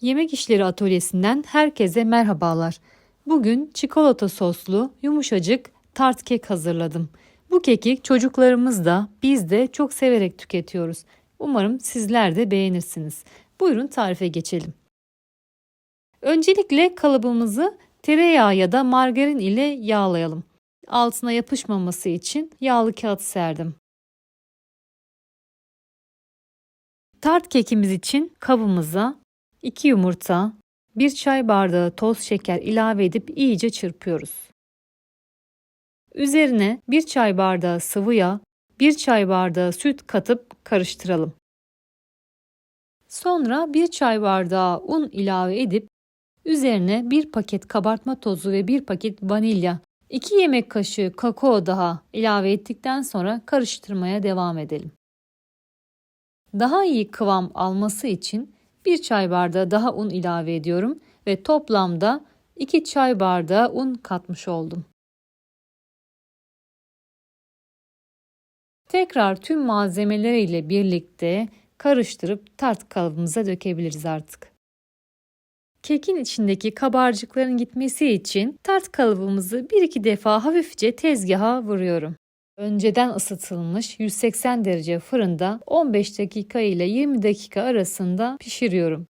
Yemek İşleri Atölyesi'nden herkese merhabalar. Bugün çikolata soslu yumuşacık tart kek hazırladım. Bu keki çocuklarımız da biz de çok severek tüketiyoruz. Umarım sizler de beğenirsiniz. Buyurun tarife geçelim. Öncelikle kalıbımızı tereyağı ya da margarin ile yağlayalım. Altına yapışmaması için yağlı kağıt serdim. Tart kekimiz için kabımıza 2 yumurta, 1 çay bardağı toz şeker ilave edip iyice çırpıyoruz. Üzerine 1 çay bardağı sıvı yağ, 1 çay bardağı süt katıp karıştıralım. Sonra 1 çay bardağı un ilave edip üzerine 1 paket kabartma tozu ve 1 paket vanilya, 2 yemek kaşığı kakao daha ilave ettikten sonra karıştırmaya devam edelim. Daha iyi kıvam alması için 1 çay bardağı daha un ilave ediyorum ve toplamda 2 çay bardağı un katmış oldum. Tekrar tüm malzemeleriyle birlikte karıştırıp tart kalıbımıza dökebiliriz artık. Kekin içindeki kabarcıkların gitmesi için tart kalıbımızı 1-2 defa hafifçe tezgaha vuruyorum. Önceden ısıtılmış 180 derece fırında 15 dakika ile 20 dakika arasında pişiriyorum.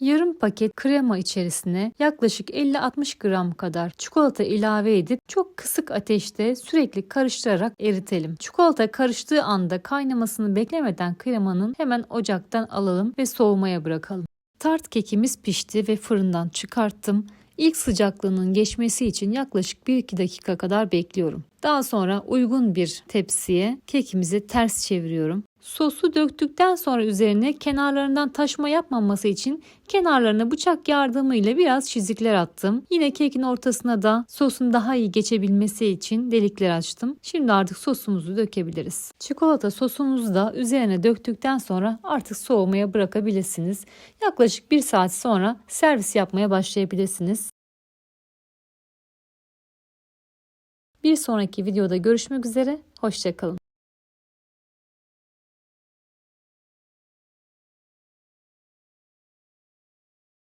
Yarım paket krema içerisine yaklaşık 50-60 gram kadar çikolata ilave edip çok kısık ateşte sürekli karıştırarak eritelim. Çikolata karıştığı anda kaynamasını beklemeden kremanın hemen ocaktan alalım ve soğumaya bırakalım. Tart kekimiz pişti ve fırından çıkarttım. İlk sıcaklığının geçmesi için yaklaşık 1-2 dakika kadar bekliyorum. Daha sonra uygun bir tepsiye kekimizi ters çeviriyorum. Sosu döktükten sonra üzerine kenarlarından taşma yapmaması için kenarlarına bıçak yardımıyla biraz çizikler attım. Yine kekin ortasına da sosun daha iyi geçebilmesi için delikler açtım. Şimdi artık sosumuzu dökebiliriz. Çikolata sosumuzu da üzerine döktükten sonra artık soğumaya bırakabilirsiniz. Yaklaşık 1 saat sonra servis yapmaya başlayabilirsiniz. Bir sonraki videoda görüşmek üzere, hoşçakalın.